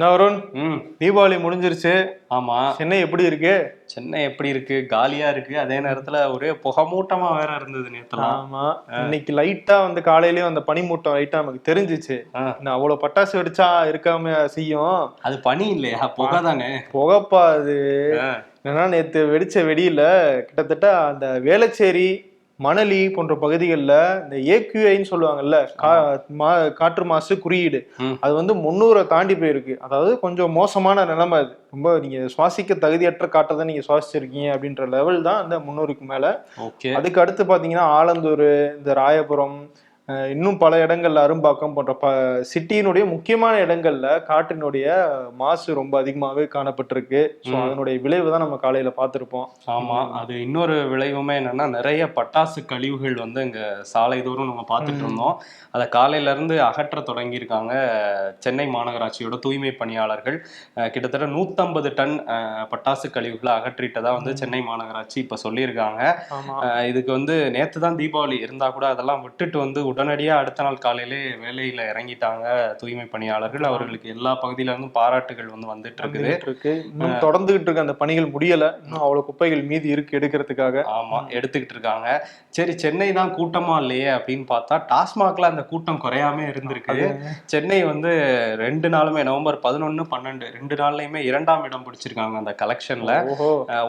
என்ன வருண்? தீபாவளி முடிஞ்சிருச்சு. ஆமா. சென்னை எப்படி இருக்கு? சென்னை எப்படி இருக்கு? காலியா இருக்கு. அதே நேரத்துல ஒரே புகமூட்டமா வேற இருந்தது நேத்தெல்லாம். ஆமா. இன்னைக்கு லைட்டா வந்து காலையிலயும் அந்த பனிமூட்டம் லைட்டா நமக்கு தெரிஞ்சிச்சு. நான் அவ்வளவு பட்டாசு வெடிச்சா இருக்காம செய்யும். அது பனி இல்லையா? புகை தானே? புகைப்பா அது. என்னன்னா நேத்து வெடிச்ச வெடியில கிட்டத்தட்ட அந்த வேளச்சேரி மணலி போன்ற பகுதிகளில் இந்த ஏக்யூஐன்னு சொல்லுவாங்கல்ல காற்று மாசு குறியீடு. அது வந்து முந்நூறை தாண்டி போயிருக்கு. அதாவது கொஞ்சம் மோசமான நிலைமை அது. ரொம்ப நீங்க சுவாசிக்க தகுதியற்ற காற்றை தான் நீங்க சுவாசிச்சிருக்கீங்க அப்படின்ற லெவல் தான் அந்த முந்நூறுக்கு மேல. அதுக்கு அடுத்து பாத்தீங்கன்னா ஆலந்தூர் இந்த ராயபுரம் இன்னும் பல இடங்கள்ல அரும்பாக்கம் போன்ற ப சிட்டியினுடைய முக்கியமான இடங்கள்ல காற்றினுடைய மாசு ரொம்ப அதிகமாகவே காணப்பட்டிருக்கு. ஸோ. அதனுடைய விளைவு தான் நம்ம காலையில பார்த்திருப்போம். ஆமா அது இன்னொரு விளைவுமே என்னன்னா நிறைய பட்டாசு கழிவுகள் வந்து இங்க சாலைதோறும் நம்ம பார்த்துட்டு இருந்தோம். அதை காலையில இருந்து அகற்ற தொடங்கியிருக்காங்க சென்னை மாநகராட்சியோட தூய்மை பணியாளர்கள். கிட்டத்தட்ட நூத்தம்பது டன் பட்டாசு கழிவுகளை அகற்றிட்டதா வந்து சென்னை மாநகராட்சி இப்ப சொல்லியிருக்காங்க. இதுக்கு வந்து நேத்து தான் தீபாவளி இருந்தா கூட அதெல்லாம் விட்டுட்டு வந்து உடனடியா அடுத்த நாள் காலையிலே வேலையில இறங்கிட்டாங்க தூய்மை பணியாளர்கள். அவர்களுக்கு எல்லா பகுதியில இருந்தும் பாராட்டுகள் வந்து வந்துட்டு இருக்குது. இருக்கு. இன்னும் தொடர்ந்துகிட்டு இருக்கு. அந்த பணிகள் முடியல. இன்னும் அவ்வளவு குப்பைகள் மீதி இருக்கு எடுக்கிறதுக்காக. ஆமா எடுத்துக்கிட்டு இருக்காங்க. சரி சென்னை தான் கூட்டமா இல்லையே அப்படின்னு பார்த்தா டாஸ்மாக்ல அந்த கூட்டம் குறையாம இருந்திருக்கு. சென்னை வந்து ரெண்டு நாளுமே நவம்பர் பதினொன்னு பன்னெண்டு ரெண்டு நாள்லயுமே இரண்டாம் இடம் பிடிச்சிருக்காங்க அந்த கலெக்ஷன்ல.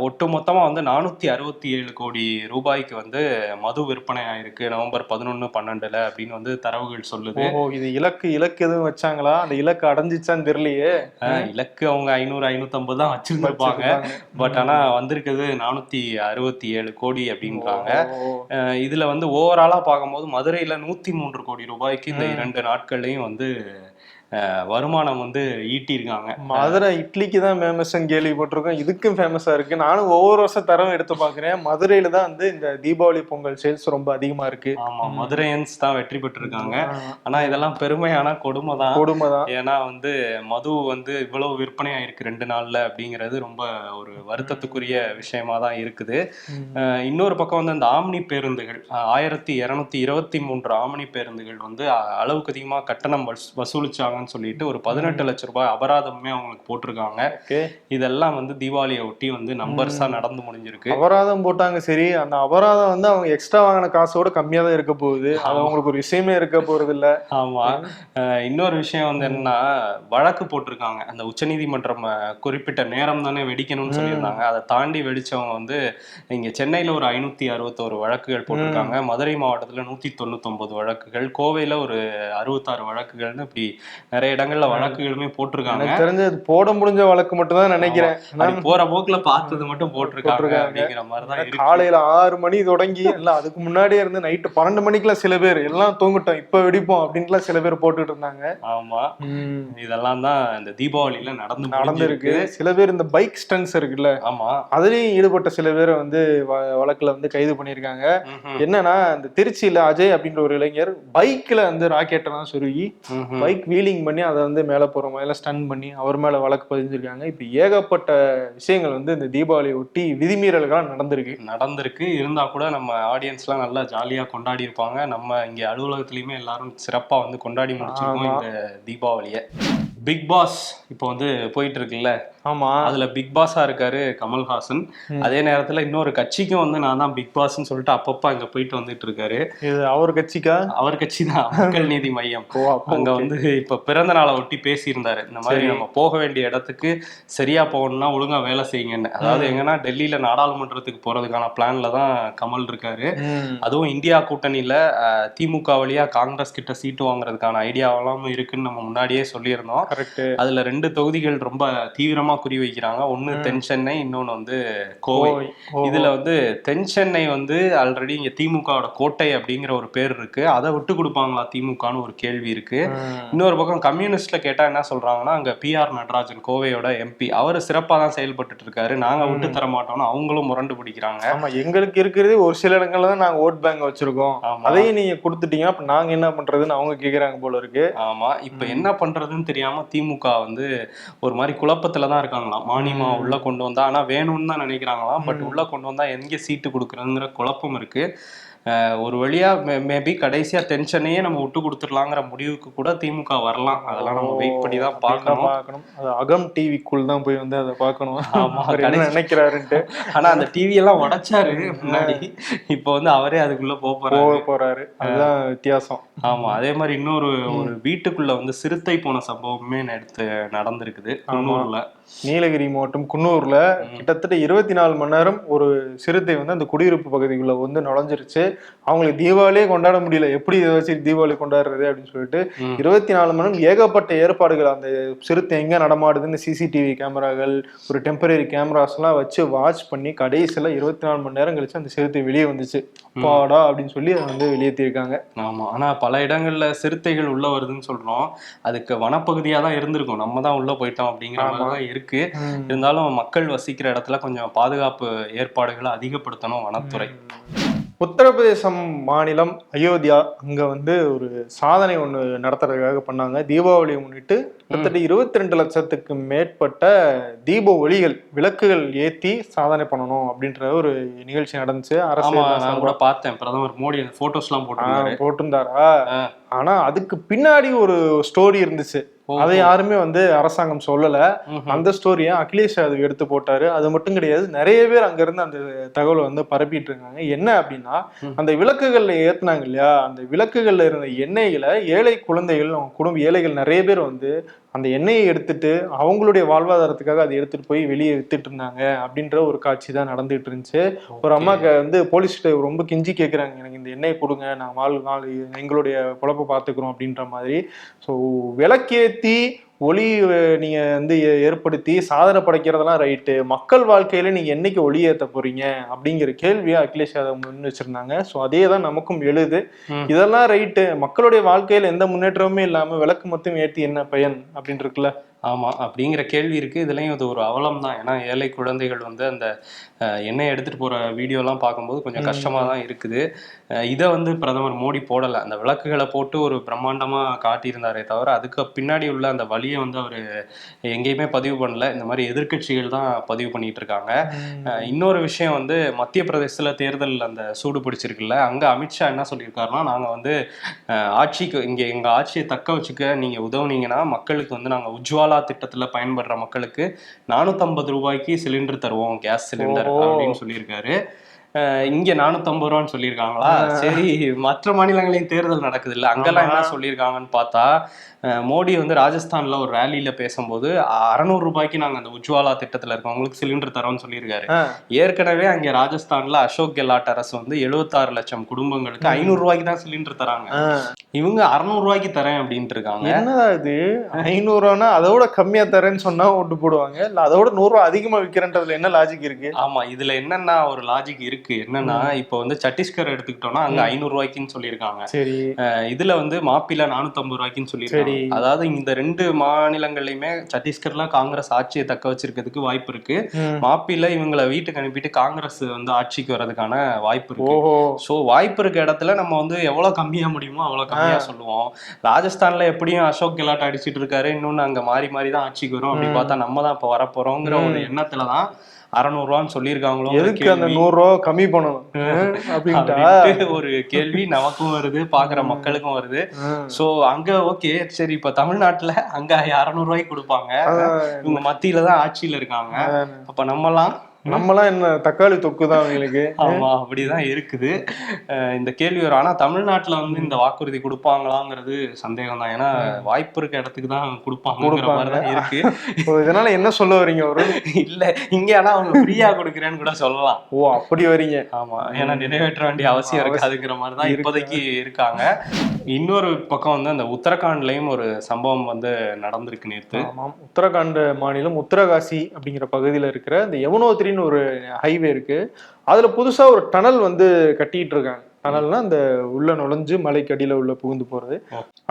ஒட்டு மொத்தமா வந்து நானூத்தி அறுபத்தி ஏழு கோடி ரூபாய்க்கு வந்து மது விற்பனை ஆயிருக்கு நவம்பர் பதினொன்னு பன்னெண்டுல. அப்படின்னு வந்து தரவுகள் சொல்லுது. இது இலக்கு இலக்கு எதுவும் வச்சாங்களா? அந்த இலக்கு அடைஞ்சிச்சான்னு தெரியலையே. இலக்கு அவங்க ஐநூறு ஐநூத்தம்பது தான் வச்சிருந்திருப்பாங்க. பட் ஆனா வந்திருக்கிறது நானூத்தி அறுபத்தி ஏழு கோடி அப்படின்றாங்க. இதுல வந்து ஓவராலா பார்க்கும்போது மதுரையில நூத்தி மூன்று கோடி ரூபாய்க்கு இந்த இரண்டு நாட்கள்லயும் வந்து வருமானம் வந்து ஈட்டியிருக்காங்க மதுரை இட்லிக்கு தான் ஃபேமஸ் கேள்விப்பட்டிருக்கோம் இதுக்கும் ஃபேமஸா இருக்கு. நானும் ஒவ்வொரு வருஷம் தரம் எடுத்து பாக்குறேன் மதுரையில தான் வந்து இந்த தீபாவளி பொங்கல் சேல்ஸ் ரொம்ப அதிகமா இருக்கு. ஆமா மதுரையன்ஸ் தான் வெற்றி பெற்றிருக்காங்க. ஆனா இதெல்லாம் பெருமையான கொடுமை தான். கொடுமைதான் ஏன்னா வந்து மது வந்து இவ்வளவு விற்பனை ஆயிருக்கு ரெண்டு நாள்ல அப்படிங்கிறது ரொம்ப ஒரு வருத்தத்துக்குரிய விஷயமா தான் இருக்குது. இன்னொரு பக்கம் வந்து அந்த ஆம்னி பேருந்துகள். ஆயிரத்தி இருநூத்தி இருபத்தி மூன்று ஆம்னி பேருந்துகள் வந்து அளவுக்கு அதிகமா கட்டணம் வசூ- வசூலிச்சாங்கன்னு சொல்லிட்டு ஒரு பதினெட்டு லட்சம் ரூபாய் அபராதமே அவங்களுக்கு போட்டிருக்காங்க. இதெல்லாம் வந்து தீபாவளியை ஒட்டி வந்து நம்பர்ஸா நடந்து முடிஞ்சிருக்கு. அபராதம் போட்டாங்க சரி. அந்த அபராதம் வந்து அவங்க எக்ஸ்ட்ரா வாங்கின காசோட கம்மியா தான் இருக்க போகுது. அது அவங்களுக்கு ஒரு விஷயமே இருக்க போறது இல்ல ஆமா இன்னொரு விஷயம் வந்து என்னன்னா வழக்கு போட்டிருக்காங்க. அந்த உச்சநீதிமன்றம் குறிப்பிட்ட நேரம் தானே வெடிக்கணும்னு சொல்லியிருந்தாங்க. அதை தாண்டி வெடிச்சவங்க வந்து இங்க சென்னையில ஒரு ஐநூத்தி அறுபத்தோரு வழக்குகள் போட்டிருக்காங்க. மதுரை மாவட்டத்துல நூத்தி தொண்ணூத்தொன்பது வழக்குகள். கோவையில ஒரு அறுபத்தாறு வழக்குகள்னு இப்படி நிறைய இடங்கள்ல வழக்குகளுமே போட்டிருக்காங்க. எனக்கு தெரிஞ்சு போட முடிஞ்ச வழக்கு மட்டும் தான் நினைக்கிறேன் போற போக்குல பார்த்தது மட்டும் போட்டிருக்காங்க. அப்படிங்கிற மாதிரிதான் காலையில ஆறு மணி தொடங்கி எல்லாம் அதுக்கு முன்னாடியே இருந்து நைட்டு பன்னெண்டு மணிக்கெல்லாம் சில பேர் எல்லாம் தூங்கிட்டோம் இப்ப வெடிப்போம் அப்படின்ட்டுலாம் சில பேர் போட்டுட்டு இருந்தாங்க. ஆமா. இதெல்லாம் தான் இந்த தீபாவளியில நடந்து நடந்திருக்கு. சில பேர் இந்த பைக் ஸ்டன்ஸ் இருக்குல்ல ஆமா. அதுலயும் ஈடுபட்ட சில பேரை வந்து வழக்குல வந்து கைது பண்ணியிருக்காங்க. என்னன்னா இந்த திருச்சியில அஜய் அப்படின்ற ஒரு இளைஞர் பைக்ல வந்து ராக்கெட் எல்லாம் சொருகி. பைக் வீலிங் பண்ணி அதை வந்து மேல போற மாதிரி ஸ்டன் பண்ணி அவர் மேல வழக்கு பதிஞ்சிருக்காங்க. இப்ப ஏகப்பட்ட விஷயங்கள் வந்து இந்த தீபாவளியை ஒட்டி விதிமீறல்கள் நடந்திருக்கு. நடந்திருக்கு. இருந்தா கூட நம்ம ஆடியன்ஸ்லாம் நல்லா ஜாலியா கொண்டாடி இருப்பாங்க. நம்ம இங்க அலுவலகத்துலயுமே எல்லாரும் சிறப்பா வந்து கொண்டாடி முடிச்சிருக்கோம். இந்த தீபாவளிய. பிக் பாஸ் இப்போ வந்து போயிட்டு இருக்குல்ல ஆமா. அதுல பிக் பாஸா இருக்காரு கமல்ஹாசன். அதே நேரத்துல இன்னொரு கட்சிக்கும் வந்து நான் தான் பிக் பாஸ்ன்னு சொல்லிட்டு அப்பப்ப அங்க போயிட்டு வந்துட்டு இருக்காரு இது அவர் கட்சிக்கா? அவர் கட்சி தான் மக்கள் நீதி மையம். அங்க வந்து இப்ப பிறந்த நாளை ஒட்டி பேசியிருந்தாரு. இந்த மாதிரி நம்ம போக வேண்டிய இடத்துக்கு சரியா போகணும்னா ஒழுங்கா வேலை செய்யுங்கன்னு. அதாவது எங்கன்னா டெல்லியில நாடாளுமன்றத்துக்கு போறதுக்கான பிளான்ல தான் கமல் இருக்காரு. அதுவும் இந்தியா கூட்டணியில திமுக வழியா காங்கிரஸ் கிட்ட சீட்டு வாங்குறதுக்கான ஐடியாவெல்லாம் இருக்குன்னு நம்ம முன்னாடியே சொல்லியிருந்தோம். அதுல ரெண்டு தொகுதிகள் ரொம்ப தீவிரமா குறி வைக்கிறாங்க. ஒன்னு தென் சென்னை இன்னொன்னு வந்து கோவை. இதுல வந்து தென் சென்னை வந்து ஆல்ரெடி இங்க திமுகவோட கோட்டை அப்படிங்கிற ஒரு பேர் இருக்கு. அதை விட்டு கொடுப்பாங்களா திமுகன்னு ஒரு கேள்வி இருக்கு. இன்னொரு பக்கம் கம்யூனிஸ்ட்ல கேட்டா என்ன சொல்றாங்கன்னா அங்க பி ஆர் நடராஜன் கோவையோட எம்பி அவர் சிறப்பா தான் செயல்பட்டு இருக்காரு. நாங்க விட்டு தர மாட்டோம்னு அவங்களும் முரண்டு பிடிக்கிறாங்க. ஆமா எங்களுக்கு இருக்கிறதே ஒரு சில இடங்கள்ல தான் நாங்க ஓட் பேங்க் வச்சிருக்கோம். அதையும் நீங்க கொடுத்துட்டீங்க அப்ப நாங்க என்ன பண்றதுன்னு அவங்க கேக்குறாங்க போல இருக்கு. ஆமா. இப்ப என்ன பண்றதுன்னு தெரியாம திமுக வந்து ஒரு மாதிரி குழப்பத்துல தான் இருக்காங்களாம் மானியமா உள்ள கொண்டு வந்தா ஆனா வேணும்னு தான் நினைக்கிறாங்களாம் பட் உள்ள கொண்டு வந்தா எங்க சீட்டு கொடுக்குறதுங்கிற குழப்பம் இருக்கு. ஒரு வழியா மேபி கடைசியா டென்ஷனையே நம்ம விட்டு கொடுத்துடலாங்கிற முடிவுக்கு கூட திமுக வரலாம். அதெல்லாம் நம்ம வெயிட் பண்ணி தான் பார்க்கணும். பார்க்கணும். அது அகம் டிவிக்குள் தான் போய் வந்து அதை பார்க்கணும். ஆமா, அவர் என்ன கடைசி- நினைக்கிறாருன்ட்டு. ஆனா அந்த டிவி எல்லாம் உடைச்சாரு முன்னாடி. இப்போ வந்து அவரே அதுக்குள்ள போக போறாரு. போக போறாரு. அதுதான் வித்தியாசம். ஆமா அதே மாதிரி இன்னொரு ஒரு வீட்டுக்குள்ள வந்து சிறுத்தை போன சம்பவமே எடுத்து நடந்திருக்குது. குன்னூர்ல. நீலகிரி மாவட்டம் குன்னூர்ல கிட்டத்தட்ட இருபத்தி நாலு மணி நேரம் ஒரு சிறுத்தை வந்து அந்த குடியிருப்பு பகுதிக்குள்ள வந்து நுழைஞ்சிருச்சு. அவங்களுக்கு தீபாவளியே கொண்டாட முடியல. எப்படி இதை வச்சு தீபாவளி கொண்டாடுறது அப்படின்னு சொல்லிட்டு. இருபத்தி நாலு மணி நேரம் ஏகப்பட்ட ஏற்பாடுகள். அந்த சிறுத்தை எங்க நடமாடுதுன்னு சிசிடிவி கேமராக்கள் ஒரு டெம்பரரி கேமராஸ் எல்லாம் வச்சு வாட்ச் பண்ணி கடைசியில இருபத்தி நாலு மணி நேரம் கழிச்சு அந்த சிறுத்தை வெளியே வந்துச்சு. அப்பாடா அப்படின்னு சொல்லி அதை வந்து வெளியேற்றிருக்காங்க ஆமா. ஆனா பல இடங்கள்ல சிறுத்தைகள் உள்ள வருதுன்னு சொல்றோம். அதுக்கு வனப்பகுதியா தான் இருந்திருக்கும். நம்ம தான் உள்ள போயிட்டோம் அப்படிங்கிற மாதிரி இருக்கு. இருந்தாலும் மக்கள் வசிக்கிற இடத்துல கொஞ்சம் பாதுகாப்பு ஏற்பாடுகளை அதிகப்படுத்தணும் வனத்துறை. உத்தரப்பிரதேசம் மாநிலம் அயோத்தியா. அங்க வந்து ஒரு சாதனை ஒண்ணு நடத்துறதுக்காக பண்ணாங்க. தீபாவளியை முன்னிட்டு கிட்டத்தட்ட இருபத்தி ரெண்டு லட்சத்துக்கு மேற்பட்ட தீப ஒளிகள் விளக்குகள் ஏத்தி சாதனை பண்ணணும் அப்படின்ற ஒரு நிகழ்ச்சி நடந்துச்சு. அரசு நான் கூட பார்த்தேன். பிரதமர் மோடி போட்டோஸ் எல்லாம் போட்டிருந்தாரு. ஆனா அதுக்கு பின்னாடி ஒரு ஸ்டோரி இருந்துச்சு. அதை யாருமே வந்து அரசாங்கம் சொல்லல. அந்த ஸ்டோரியை அகிலேஷ் யாதவ் எடுத்து போட்டாரு. அது மட்டும் கிடையாது நிறைய பேர் அங்க இருந்து அந்த தகவலை வந்து பரப்பிட்டு இருக்காங்க. என்ன அப்படின்னா. அந்த விளக்குகள்ல ஏத்துனாங்க இல்லையா? அந்த விளக்குகள்ல இருந்த எண்ணெய்களை ஏழை குழந்தைகள் அவங்க குடும்ப ஏழைகள் நிறைய பேர் வந்து அந்த எண்ணெயை எடுத்துட்டு அவங்களுடைய வாழ்வாதாரத்துக்காக அதை எடுத்துட்டு போய் வெளியே வித்துட்டு இருந்தாங்க அப்படின்ற ஒரு காட்சி தான் நடந்துட்டு இருந்துச்சு. ஒரு அம்மாக்கு வந்து போலீஸ்கிட்ட ரொம்ப கெஞ்சி கேட்குறாங்க எனக்கு இந்த எண்ணெயை கொடுங்க நான் வாழ் வாழ் எங்களுடைய பொழப்பை பார்த்துக்கிறோம் அப்படின்ற மாதிரி. ஸோ விளக்கேத்தி ஒளி அஹ், நீங்க வந்து ஏற்படுத்தி சாதனை படைக்கிறதெல்லாம் ரைட்டு மக்கள் வாழ்க்கையில நீங்க என்னைக்கு ஒளி ஏத்த போறீங்க? அப்படிங்கிற கேள்வியை அகிலேஷ் யாதவ் முன் வச்சிருந்தாங்க. ஸோ அதே தான் நமக்கும் எழுது. இதெல்லாம் ரைட்டு மக்களுடைய வாழ்க்கையில எந்த முன்னேற்றமுமே இல்லாம விளக்கு மட்டும் ஏத்தி என்ன பயன்? அப்படின்னு இருக்குல்ல ஆமா அப்படிங்கிற கேள்வி இருக்கு. இதுலயும் இது ஒரு அவலம் தான் ஏன்னா ஏழை குழந்தைகள் வந்து அந்த எண்ணெய் எடுத்துட்டு போற வீடியோ எல்லாம் பார்க்கும்போது கொஞ்சம் கஷ்டமா தான் இருக்குது. இதை வந்து பிரதமர் மோடி போடல. அந்த விளக்குகளை போட்டு ஒரு பிரம்மாண்டமா காட்டியிருந்தாரே தவிர அதுக்கு பின்னாடி உள்ள அந்த வழியை வந்து அவர் எங்கேயுமே பதிவு பண்ணல. இந்த மாதிரி எதிர்க்கட்சிகள் தான் பதிவு பண்ணிட்டு இருக்காங்க. இன்னொரு விஷயம் வந்து மத்திய பிரதேசத்துல தேர்தல் அந்த சூடு பிடிச்சிருக்குல்ல அங்க அமித்ஷா என்ன சொல்லியிருக்காருன்னா நாங்க வந்து ஆட்சிக்கு இங்க எங்க ஆட்சியை தக்க வச்சுக்க நீங்க உதவுனீங்கன்னா மக்களுக்கு வந்து நாங்க உஜ்வாலா திட்டத்துல பயன்படுற மக்களுக்கு நானூத்தம்பது ரூபாய்க்கு சிலிண்டர் தருவோம் கேஸ் சிலிண்டர். அப்படின்னு சொல்லியிருக்காரு இங்க நானூத்தம்பது ரூபான்னு சொல்லியிருக்காங்களா? சரி மற்ற மாநிலங்களையும் தேர்தல் நடக்குது இல்ல அங்கெல்லாம் என்ன சொல்லியிருக்காங்கன்னு பார்த்தா மோடி வந்து ராஜஸ்தான்ல ஒரு ரேலியில பேசும்போது அறநூறு ரூபாய்க்கு நாங்க அந்த உஜ்வாலா திட்டத்துல இருக்கவங்களுக்கு சிலிண்டர் தரோம்னு சொல்லியிருக்காரு. ஏற்கனவே அங்க ராஜஸ்தான்ல அசோக் கெலாட் அரசு வந்து 76 லட்சம் குடும்பங்களுக்கு ஐநூறு ரூபாய்க்கு தான் சிலிண்டர் தராங்க. இவங்க அறுநூறு ரூபாய்க்கு தரேன் அப்படின்ட்டு இருக்காங்க. என்னடா இது? ஐநூறு ரூபானா அதோட கம்மியா தரேன்னு சொன்னா ஓட்டு போடுவாங்க? இல்ல அதோட நூறு ரூபா அதிகமா விக்கிறன்றதுல என்ன லாஜிக் இருக்கு? ஆமா இதுல என்னன்னா ஒரு லாஜிக் இருக்கு. என்னன்னா இப்போ வந்து சத்தீஸ்கர் எடுத்துக்கிட்டோம்னா அங்க ஐநூறு ரூபாய்க்குன்னு சொல்லியிருக்காங்க. சரி. இதுல வந்து மாப்பிள்ள நானூத்தம்பது ரூபாய்க்குன்னு சொல்லியிருக்காங்க. அதாவது இந்த ரெண்டு மாநிலங்கள்லயுமே சத்தீஸ்கர்ல காங்கிரஸ் ஆட்சியை தக்க வச்சிருக்கிறதுக்கு வாய்ப்பு இருக்கு. மாப்பிள்ள இவங்களை வீட்டுக்கு அனுப்பிட்டு காங்கிரஸ் வந்து ஆட்சிக்கு வர்றதுக்கான வாய்ப்பு இருக்கு. ஸோ வாய்ப்பு இருக்க இடத்துல நம்ம வந்து எவ்வளவு கம்மியா முடியுமோ அவ்வளவு கம்மியா சொல்லுவோம். ராஜஸ்தான்ல எப்படியும் அசோக் கெலாட் அடிச்சிட்டு இருக்காரு. இன்னொன்னு அங்க மாறி மாறி தான் ஆட்சிக்கு வரும். அப்படி பார்த்தா நம்ம தான் இப்ப வரப்போறோங்கிற ஒரு எண்ணத்துல தான் அறநூறுவான்னு சொல்லியிருக்காங்களோ எதுக்கு அந்த நூறு ரூபா கம்மி பண்ணணும்? அப்படின்ட்டா? ஒரு கேள்வி நமக்கும் வருது பாக்குற மக்களுக்கும் வருது. சோ அங்க ஓகே சரி இப்ப தமிழ்நாட்டுல அங்க அறநூறு ரூபாய்க்கு கொடுப்பாங்க. இவங்க மத்தியில தான் ஆட்சியில இருக்காங்க. அப்ப நம்மலாம் நம்மலாம் என்ன தக்காளி தொக்கு தான் அவங்களுக்கு. ஆமா அப்படிதான் இருக்குது. இந்த கேள்வி வரும். ஆனா தமிழ்நாட்டுல வந்து இந்த வாக்குறுதி கொடுப்பாங்களாங்கிறது சந்தேகம் தான் ஏன்னா வாய்ப்பு இருக்க இடத்துக்கு தான் தான் இருக்கு. இதனால என்ன சொல்ல வரீங்க ஒரு இல்ல இங்க ஆனா அவங்க ஃப்ரீயா கொடுக்குறேன்னு கூட சொல்லலாம். ஓ அப்படி வரீங்க. ஆமா ஏன்னா நிறைவேற்ற வேண்டிய அவசியம் இருக்காதுங்கிற மாதிரி தான் இப்போதைக்கு இருக்காங்க. இன்னொரு பக்கம் வந்து அந்த உத்தரகாண்ட்லயும் ஒரு சம்பவம் வந்து நடந்திருக்கு நேத்து. ஆமாம் உத்தரகாண்ட் மாநிலம் உத்தரகாசி அப்படிங்கிற பகுதியில் இருக்கிற இந்த யமுனோத்திரின்னு ஒரு ஹைவே இருக்கு. அதுல புதுசா ஒரு டனல் வந்து கட்டிட்டு இருக்காங்க. டனல்னா அந்த உள்ள நுழைஞ்சு மலைக்கு அடியில உள்ள புகுந்து போறது.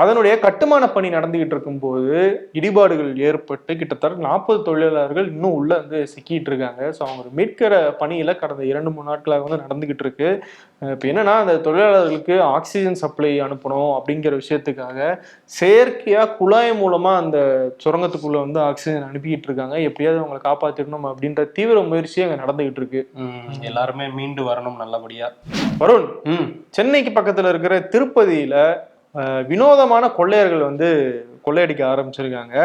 அதனுடைய கட்டுமான பணி நடந்துகிட்டு இருக்கும்போது இடிபாடுகள் ஏற்பட்டு கிட்டத்தட்ட நாற்பது தொழிலாளர்கள் இன்னும் உள்ள வந்து சிக்கிட்டு இருக்காங்க. ஸோ அவங்க மீட்கிற பணியில கடந்த இரண்டு மூணு நாட்களாக வந்து நடந்துகிட்டு இருக்கு. இப்போ என்னன்னா அந்த தொழிலாளர்களுக்கு ஆக்சிஜன் சப்ளை அனுப்பணும் அப்படிங்கிற விஷயத்துக்காக செயற்கையா குழாய் மூலமா அந்த சுரங்கத்துக்குள்ள வந்து ஆக்சிஜன் அனுப்பிக்கிட்டு இருக்காங்க. எப்படியாவது அவங்களை காப்பாத்திடணும் அப்படின்ற தீவிர முயற்சி அங்க நடந்துகிட்டு இருக்கு. எல்லாருமே மீண்டு வரணும் நல்லபடியா. வருண் ம். சென்னைக்கு பக்கத்துல இருக்கிற திருப்பதியில வினோதமான கொள்ளையர்கள் வந்து கொள்ளையடிக்க ஆரம்பிச்சிருக்காங்க.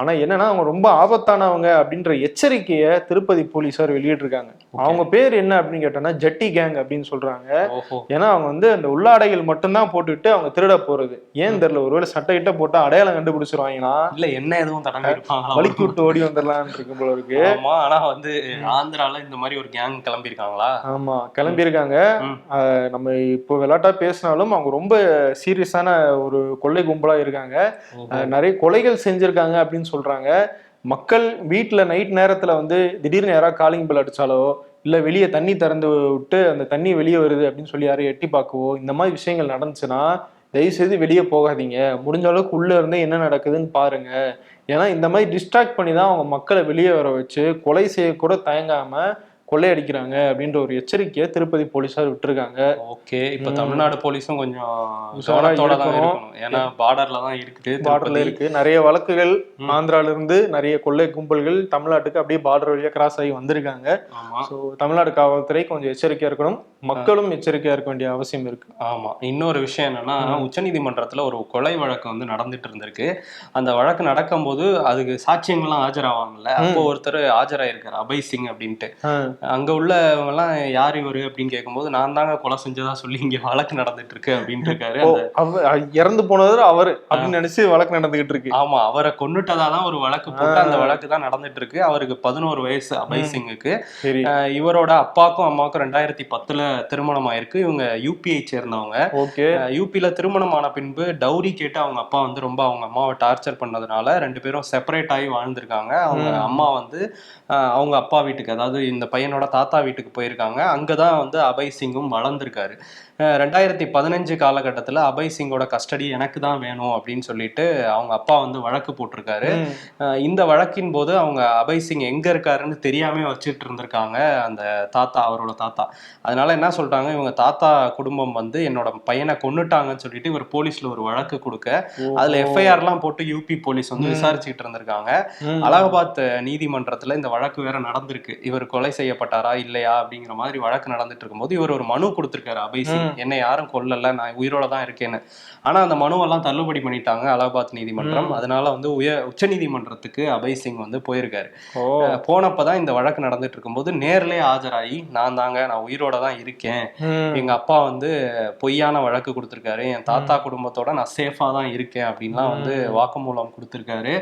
ஆனா என்னன்னா அவங்க ரொம்ப ஆபத்தானவங்க அப்படின்ற எச்சரிக்கையை திருப்பதி போலீசார் வெளியிட்டிருக்காங்க. அவங்க பேர் என்ன அப்படின்னு கேட்டோம்னா ஜட்டி கேங் அப்படின்னு சொல்றாங்க. ஏன்னா அவங்க வந்து அந்த உள்ளாடைகள் மட்டும்தான் போட்டுட்டு அவங்க திருட போறது. ஏன் தெரியல ஒருவேளை சட்டை கிட்ட போட்டா அடையாளம் கண்டுபிடிச்சிருவாங்கன்னா இல்ல என்ன எதுவும் இருப்பாங்களா? வலிக்கு விட்டு ஓடி வந்துடலாம்னு இருக்கும் போல இருக்கு. ஆமா ஆனா வந்து ஆந்திரால இந்த மாதிரி ஒரு கேங் கிளம்பியிருக்காங்களா? ஆமா கிளம்பியிருக்காங்க. நம்ம இப்போ விளையாட்டா பேசினாலும் அவங்க ரொம்ப சீரியஸான ஒரு கொள்ளை கும்பலா இருக்காங்க. நிறைய கொலைகள் செஞ்சிருக்காங்க அப்படின்னு சொல்றாங்க. மக்கள் வீட்டில் நைட் நேரத்தில் வந்து திடீர்னு யாராவது காலிங் பில் அடித்தாலோ இல்லை வெளியே தண்ணி திறந்து விட்டு அந்த தண்ணி வெளியே வருது அப்படின்னு சொல்லி யாரையும் எட்டி பார்க்கவோ இந்த மாதிரி விஷயங்கள் நடந்துச்சுன்னா தயவு செய்து வெளியே போகாதீங்க. முடிஞ்ச அளவுக்கு உள்ளே இருந்தே என்ன நடக்குதுன்னு பாருங்க. ஏன்னா இந்த மாதிரி டிஸ்ட்ராக்ட் பண்ணி தான் அவங்க மக்களை வெளியே வர வச்சு கொலை செய்ய கூட தயங்காமல் கொள்ளையடிக்கிறாங்க அப்படின்ற ஒரு எச்சரிக்கையை திருப்பதி போலீசார் விட்டுருக்காங்க. ஓகே இப்ப தமிழ்நாடு போலீஸும் கொஞ்சம் ஏன்னா பார்டர்ல தான் இருக்குது பார்டர்ல. இருக்கு. நிறைய வழக்குகள். ஆந்திரால இருந்து நிறைய கொள்ளை கும்பல்கள் தமிழ்நாட்டுக்கு அப்படியே பார்டர் வழியா கிராஸ் ஆகி வந்திருக்காங்க. ஸோ தமிழ்நாடு காவல்துறை கொஞ்சம் எச்சரிக்கையா இருக்கணும். மக்களும் எச்சரிக்கையா இருக்க வேண்டிய அவசியம் இருக்கு. ஆமா. இன்னொரு விஷயம் என்னன்னா உச்சநீதிமன்றத்துல ஒரு கொலை வழக்கு வந்து நடந்துட்டு இருந்திருக்கு. அந்த வழக்கு நடக்கும்போது அதுக்கு சாட்சியங்கள்லாம் ஆஜராவாங்கல்ல? அப்போ ஒருத்தர் ஆஜராயிருக்காரு அபய் சிங் அப்படின்ட்டு. அங்க உள்ளவங்க எல்லாம் யார் இவரு? அப்படின்னு கேட்கும்போது நான் தாங்க கொலை செஞ்சதா சொல்லி இங்க வழக்கு நடந்துட்டு இருக்கு அப்படின்ட்டு இருக்காரு. இறந்து போனவர் அவரு அப்படின்னு நினைச்சு வழக்கு நடந்துகிட்டு இருக்கு. ஆமா. அவரை கொன்னுட்டதா தான் ஒரு வழக்கு போட்டு அந்த வழக்கு தான் நடந்துட்டு இருக்கு. அவருக்கு பதினோரு வயசு அபய் சிங்குக்கு. இவரோட அப்பாக்கும் அம்மாவுக்கும் ரெண்டாயிரத்தி பத்துல திருமணம் ஆயிருக்கு இவங்க யூபிஐ சேர்ந்தவங்க. ஓகே. யூபியில் திருமணம் ஆன பின்பு டௌரி கேட்டு அவங்க அப்பா வந்து ரொம்ப அவங்க அம்மாவை டார்ச்சர் பண்ணதுனால ரெண்டு பேரும் செப்பரேட் ஆகி வாழ்ந்திருக்காங்க. அவங்க அம்மா வந்து அவங்க அப்பா வீட்டுக்கு அதாவது இந்த பையனோட தாத்தா வீட்டுக்கு போயிருக்காங்க. அங்கதான் வந்து அபய் சிங்கும் வளர்ந்துருக்காரு. ரெண்டாயிரத்தி பதினஞ்சு காலகட்டத்தில் அபய் சிங்கோட கஸ்டடி எனக்கு தான் வேணும் அப்படின்னு சொல்லிட்டு அவங்க அப்பா வந்து வழக்கு போட்டிருக்காரு. இந்த வழக்கின் போது அவங்க அபய் சிங் எங்க இருக்காருன்னு தெரியாம வச்சுட்டு இருந்திருக்காங்க அந்த தாத்தா அவரோட தாத்தா. அதனால என்ன சொல்லிட்டாங்க இவங்க தாத்தா குடும்பம் வந்து என்னோட பையனை கொன்னுட்டாங்கன்னு சொல்லிட்டு இவர் போலீஸ்ல ஒரு வழக்கு கொடுக்க அதுல எஃப்ஐஆர்லாம் போட்டு யூபி போலீஸ் வந்து விசாரிச்சுக்கிட்டு இருந்திருக்காங்க. அலகாபாத் நீதிமன்றத்துல இந்த வழக்கு வேற நடந்திருக்கு. இவர் கொலை செய்யப்பட்டாரா இல்லையா அப்படிங்கிற மாதிரி வழக்கு நடந்துட்டு இருக்கும்போது இவர் ஒரு மனு கொடுத்திருக்காரு அபய் சிங். என்னை யாரும் கொல்லல நான் உயிரோட தான் இருக்கேன்னு. ஆனா அந்த மனுவெல்லாம் தள்ளுபடி பண்ணிட்டாங்க அலகாபாத் நீதிமன்றம். அதனால வந்து உயர் உச்ச நீதிமன்றத்துக்கு அபய் சிங் வந்து போயிருக்காரு. போனப்பதான் இந்த வழக்கு நடந்துட்டு இருக்கும்போது நேர்லயே ஆஜராகி நான் தாங்க நான் உயிரோட தான் இருக்கேன். எங்க அப்பா வந்து பொய்யான வழக்கு கொடுத்திருக்காரு. என் தாத்தா குடும்பத்தோட நான் சேஃபா தான் இருக்கேன் அப்படின்லாம் வந்து வாக்குமூலம் கொடுத்திருக்காரு.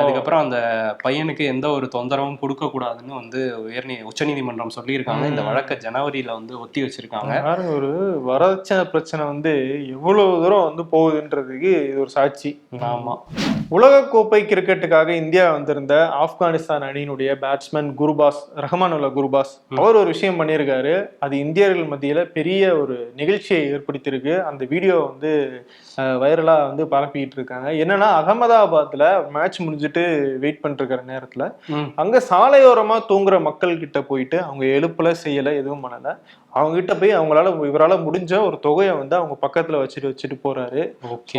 அதுக்கப்புறம் அந்த பையனுக்கு எந்த ஒரு தொந்தரவும் கொடுக்க கூடாதுன்னு வந்து உயர்நீ உச்சநீதிமன்றம் சொல்லியிருக்காங்க. இந்த வழக்கை ஜனவரியில வந்து ஒத்தி வச்சிருக்காங்க. ஒரு வரட்சணை பிரச்சனை வந்து எவ்வளவு தூரம் வந்து போகுதுன்றதுக்கு இது ஒரு சாட்சி. ஆமா. உலகக்கோப்பை கிரிக்கெட்டுக்காக இந்தியா வந்திருந்த ஆப்கானிஸ்தான் அணியினுடைய பேட்ஸ்மேன் குருபாஸ் ரஹ்மானுல்லா குருபாஸ் அவர் ஒரு விஷயம் பண்ணியிருக்காரு. அது இந்தியர்கள் மத்தியில பெரிய ஒரு நிகழ்ச்சியை ஏற்படுத்தியிருக்கு. அந்த வீடியோ வந்து வைரலா வந்து பரப்பிட்டு இருக்காங்க. என்னன்னா அகமதாபாத்ல மேட்ச் முடிஞ்சிட்டு வெயிட் பண்ணிட்டு இருக்கிற நேரத்துல. அங்க சாலையோரமா தூங்குற மக்கள் கிட்ட போயிட்டு அவங்க எழுப்புல செய்யல எதுவும் பண்ணல. அவங்க கிட்ட போய் அவங்களால இவரால முடிஞ்ச ஒரு தொகையை வந்து அவங்க பக்கத்துல வச்சுட்டு வச்சுட்டு போறாரு.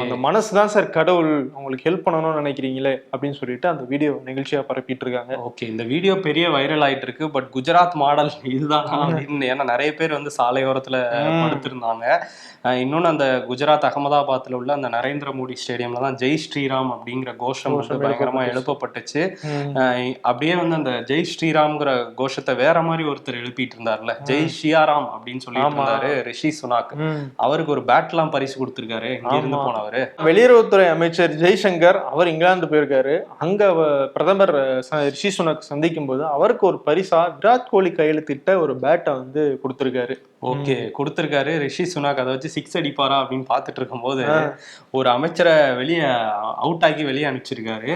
அந்த மனசு தான் சார் கடவுள் உங்களுக்கு ஹெல்ப் பண்ணணும்னு நினைக்கிறீங்களே அப்படின்னு சொல்லிட்டு அந்த வீடியோ நிகழ்ச்சியா பரப்பிட்டு இருக்காங்க. ஓகே இந்த வீடியோ பெரிய வைரல் ஆயிட்டு இருக்கு பட் குஜராத் மாடல் இதுதான் அப்படின்னு ஏன்னா நிறைய பேர் வந்து சாலையோரத்துல படுத்திருந்தாங்க. இன்னொன்னு அந்த குஜராத் அகமதாபாத்ல உள்ள அந்த நரேந்திர மோடி ஸ்டேடியம்ல தான் ஜெய் ஸ்ரீராம் அப்படிங்கிற கோஷம் வந்து பயங்கரமா எழுப்பப்பட்டுச்சு. அப்படியே வந்து அந்த ஜெய் ஸ்ரீராம்ங்கிற கோஷத்தை வேற மாதிரி ஒருத்தர் எழுப்பிட்டு இருந்தார்ல ஜெய் ஷியாராம் அப்படின்னு. இருந்தாரு ரிஷி சுனாக். அவருக்கு ஒரு பேட்லாம் பரிசு கொடுத்திருக்காரு இங்க இருந்து. போனவரு வெளியுறவுத்துறை அமைச்சர் ஜெய்சங்கர் அவர் இங்கிலாந்து போயிருக்காரு அங்க பிரதமர் ரிஷி சுனக் சந்திக்கும் போது அவருக்கு ஒரு பரிசா விராட் கோலி கையெழுத்திட்ட ஒரு பேட்டை வந்து கொடுத்திருக்காரு ஓகே கொடுத்திருக்காரு. ரிஷி சுனாக் அதை வச்சு சிக்ஸ் அடிப்பாரா அப்படின்னு பார்த்துட்டு இருக்கும்போது ஒரு அமைச்சரை வெளியே அவுட் ஆக்கி வெளியே அனுப்பிச்சிருக்காரு.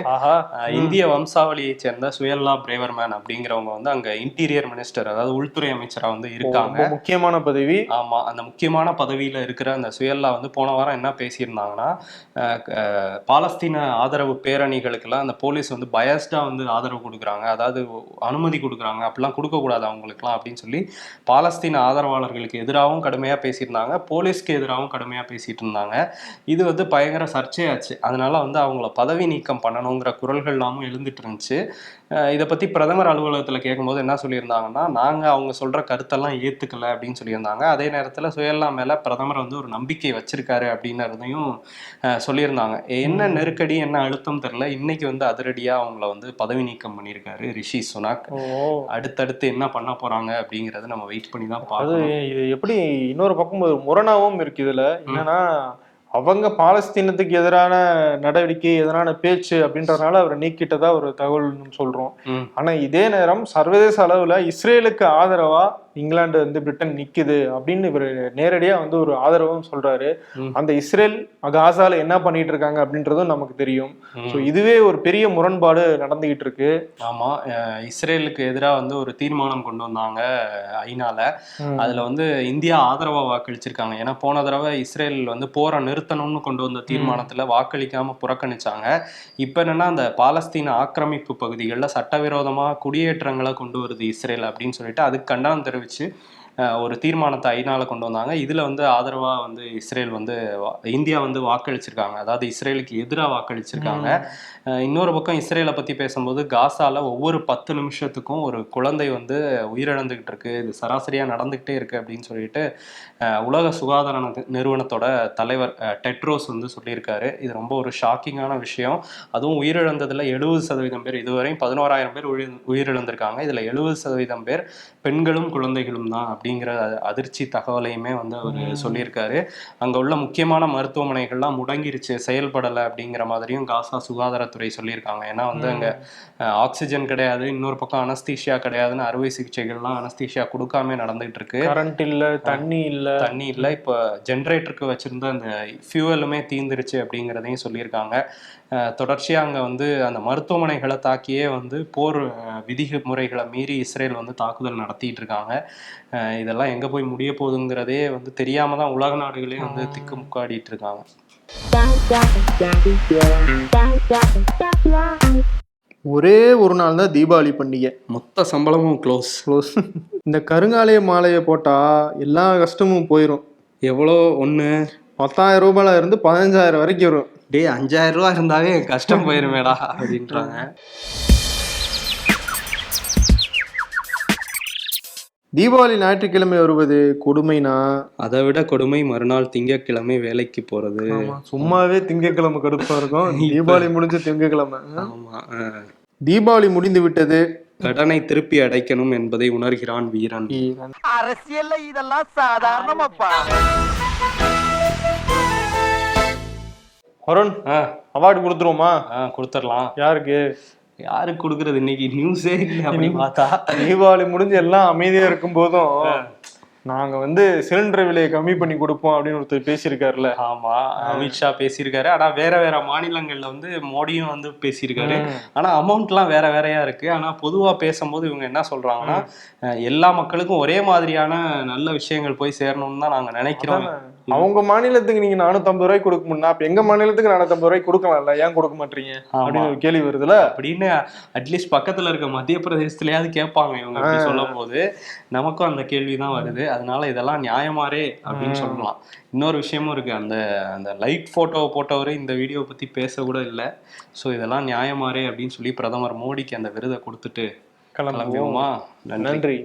இந்திய வம்சாவளியை சேர்ந்த சுயல்லா பிரேவர்மேன் அப்படிங்கிறவங்க வந்து அங்க இன்டீரியர் மினிஸ்டர் அதாவது உள்துறை அமைச்சரா வந்து இருக்காங்க. முக்கியமான பதவி. ஆமா அந்த முக்கியமான பதவியில இருக்கிற அந்த சுயல்லா வந்து போன வாரம் என்ன பேசியிருந்தாங்கன்னா பாலஸ்தீன ஆதரவு பேரணிகளுக்கெல்லாம் அந்த போலீஸ் வந்து பயஸ்டா வந்து ஆதரவு கொடுக்குறாங்க. அதாவது அனுமதி கொடுக்குறாங்க. அப்படிலாம் கொடுக்க கூடாது அவங்களுக்குலாம் அப்படின்னு சொல்லி பாலஸ்தீன ஆதரவாளர்கள் அவர்களுக்கு எதிராகவும் கடுமையா பேசியிருந்தாங்க. போலீஸ்க்கு எதிராகவும் கடுமையா பேசிட்டு இருந்தாங்க இது வந்து பயங்கர சர்ச்சையாச்சு. அதனால வந்து அவங்கள பதவி நீக்கம் பண்ணணுங்கிற குரல்கள் எல்லாமும் எழுந்துட்டு இருந்துச்சு இதை பத்தி பிரதமர் அலுவலகத்துல கேட்கும்போது என்ன சொல்லியிருந்தாங்கன்னா நாங்க அவங்க சொல்ற கருத்தெல்லாம் ஏத்துக்கல அப்படின்னு சொல்லியிருந்தாங்க. அதே நேரத்துல சுயல்லா மேல பிரதமர் வந்து ஒரு நம்பிக்கை வச்சிருக்காரு அப்படின்னதையும் சொல்லியிருந்தாங்க. என்ன நெருக்கடி என்ன அழுத்தம் தெரியல. இன்னைக்கு வந்து அதிரடியா அவங்கள வந்து பதவி நீக்கம் பண்ணியிருக்காரு ரிஷி சுனாக். அடுத்தடுத்து என்ன பண்ண போறாங்க அப்படிங்கறத நம்ம வெயிட் பண்ணி தான் பார்க்கணும். இது எப்படி இன்னொரு பக்கம் ஒரு முரணாவும் இருக்கு இதுல. என்னன்னா அவங்க பாலஸ்தீனத்துக்கு எதிரான நடவடிக்கை எதிரான பேச்சு அப்படின்றதுனால அவரை நீக்கிட்டதா ஒரு தகவல் சொல்றோம். ஆனா இதே நேரம் சர்வதேச அளவுல இஸ்ரேலுக்கு ஆதரவா இங்கிலாந்து வந்து பிரிட்டன் நிக்குது அப்படின்னு இவர் நேரடியா வந்து ஒரு ஆதரவும் சொல்றாரு. அந்த இஸ்ரேல் காசால என்ன பண்ணிட்டு இருக்காங்க அப்படின்றதும் நமக்கு தெரியும். இதுவே ஒரு பெரிய முரண்பாடு நடந்துகிட்டு இருக்கு. ஆமா இஸ்ரேலுக்கு எதிராக வந்து ஒரு தீர்மானம் கொண்டு வந்தாங்க ஐநால. அதுல வந்து இந்தியா ஆதரவா வாக்களிச்சிருக்காங்க. ஏன்னா போன தடவை இஸ்ரேல் வந்து போரை நிறுத்தணும்னு கொண்டு வந்த தீர்மானத்துல வாக்களிக்காம புறக்கணிச்சாங்க. இப்ப என்னன்னா அந்த பாலஸ்தீன ஆக்கிரமிப்பு பகுதிகளில் சட்டவிரோதமா குடியேற்றங்களை கொண்டு வருது இஸ்ரேல் அப்படின்னு சொல்லிட்டு அதுக்கு கண்டனம் தெரிவிச்சு ставите ஒரு தீர்மானத்தை ஐநால கொண்டு வந்தாங்க. இதுல வந்து ஆதரவா வந்து இஸ்ரேல் வந்து வா- இந்தியா வந்து வாக்களிச்சிருக்காங்க. அதாவது இஸ்ரேலுக்கு எதிராக வாக்களிச்சிருக்காங்க. இன்னொரு பக்கம் இஸ்ரேலை பத்தி பேசும்போது காசால ஒவ்வொரு பத்து நிமிஷத்துக்கும் ஒரு குழந்தை வந்து உயிரிழந்துகிட்டு இருக்கு. இது சராசரியா நடந்துகிட்டே இருக்கு அப்படின்னு சொல்லிட்டு உலக சுகாதார நிறுவனத்தோட தலைவர் டெட்ரோஸ் வந்து சொல்லியிருக்காரு. இது ரொம்ப ஒரு ஷாக்கிங்கான விஷயம். அதுவும் உயிரிழந்ததுல எழுபது சதவீதம் பேர் இதுவரையும் பதினோராயிரம் பேர் உயிர் உயிரிழந்திருக்காங்க. இதுல எழுபது சதவீதம் பேர் பெண்களும் குழந்தைகளும் தான் அப்படிங்கிற அதிர்ச்சி தகவலையுமே வந்து அவர் சொல்லியிருக்காரு. அங்க உள்ள முக்கியமான மருத்துவமனைகள்லாம் முடங்கிருச்சு செயல்படலை அப்படிங்கிற மாதிரியும் காசா சுகாதாரத்துறை சொல்லியிருக்காங்க. ஏன்னா வந்து அங்க ஆக்சிஜன் கிடையாது இன்னொரு பக்கம் அனஸ்தீஷியா கிடையாதுன்னு அறுவை சிகிச்சைகள்லாம் அனஸ்தீஷியா கொடுக்காம நடந்துகிட்டு இருக்கு கரண்ட் இல்ல தண்ணி இல்ல. தண்ணி இல்லை. இப்போ ஜென்ரேட்டருக்கு வச்சிருந்த அந்த ஃபியூவலுமே தீந்துருச்சு அப்படிங்கிறதையும் சொல்லியிருக்காங்க. அஹ், தொடர்ச்சியா அங்க வந்து அந்த மருத்துவமனைகளை தாக்கியே வந்து போர் அஹ், விதிமுறைகளை மீறி இஸ்ரேல் வந்து தாக்குதல் நடத்திட்டு இருக்காங்க. இதெல்லாம் எங்க போய் முடிய போகுதுங்கிறதே வந்து தெரியாம தான் உலக நாடுகளே வந்து திக்கு முக்காடிட்டு இருக்காங்க. ஒரே ஒரு நாள் தான் தீபாவளி பண்டிகை. மொத்த சம்பளமும் க்ளோஸ் க்ளோஸ் இந்த கருங்காலிய மாலையை போட்டா எல்லா கஷ்டமும் போயிடும் எவ்வளோ? ஒன்று பத்தாயிரம் ரூபாயில இருந்து பதினஞ்சாயிரம் வரைக்கும் வரும். டேய் அஞ்சாயிரம் ரூபா இருந்தாவே என் கஷ்டம் போயிருமேடா அப்படின்றாங்க. தீபாவளி ஞாயிற்றுக்கிழமை வருவது கொடுமைனா? அதை விட கொடுமை மறுநாள் திங்கட்கிழமை வேலைக்கு போறது. சும்மாவே திங்கட்கிழமை கடுப்பா இருக்கும். தீபாவளி முடிஞ்ச ஆமா அஹ். தீபாவளி முடிந்து விட்டது. கடனை திருப்பி அடைக்கணும் என்பதை உணர்கிறான் வீரன். அரசியல்ல இதெல்லாம் சாதாரணமாப்பா. வருண் ஆ. அவார்டு கொடுத்துருவோமா? கொடுத்துடலாம். யாருக்கு? யாருக்கு கொடுக்கறது? இன்னைக்கு நியூஸே இல்லை அப்படின்னு பார்த்தா. தீபாவளி முடிஞ்சு எல்லாம் அமைதியா இருக்கும் போதும் நாங்க வந்து சிலிண்டர் விலையை கம்மி பண்ணி கொடுப்போம் அப்படின்னு ஒருத்தர் பேசியிருக்காருல்ல. ஆமா அமித்ஷா பேசியிருக்காரு. ஆனா வேற வேற மாநிலங்கள்ல வந்து மோடியும் வந்து பேசியிருக்காரு. ஆனா அமௌண்ட்லாம் வேற வேறையா இருக்கு. ஆனா பொதுவா பேசும்போது இவங்க என்ன சொல்றாங்கன்னா எல்லா மக்களுக்கும் ஒரே மாதிரியான நல்ல விஷயங்கள் போய் சேரணும்னு தான் நாங்க நினைக்கிறோம். அவங்க மாநிலத்துக்கு நீங்க நானூத்தம்பது ரூபாய்க்கு கொடுக்க முடியும் அப்ப எங்க மாநிலத்துக்கு நானூத்தம்பது ரூபாய்க்கு கொடுக்கலாம்ல? ஏன் கொடுக்க மாட்டீங்க? அப்படின்னு ஒரு கேள்வி வருதுல? அப்படின்னு அட்லீஸ்ட் பக்கத்துல இருக்க மத்திய பிரதேசத்துலயாவது கேட்பாங்க இவங்க சொல்லும் போது நமக்கும் அந்த கேள்விதான் வருது. அதனால இதெல்லாம் நியாயமாரே அப்படின்னு சொல்லலாம். இன்னொரு விஷயமும் இருக்கு. அந்த அந்த லைட் போட்டோவை போட்டவரு இந்த வீடியோ பத்தி பேச கூட இல்லை. ஸோ இதெல்லாம் நியாயமாரே அப்படின்னு சொல்லி பிரதமர் மோடிக்கு அந்த விருதை கொடுத்துட்டு கிளம்புவோம். நன்றி.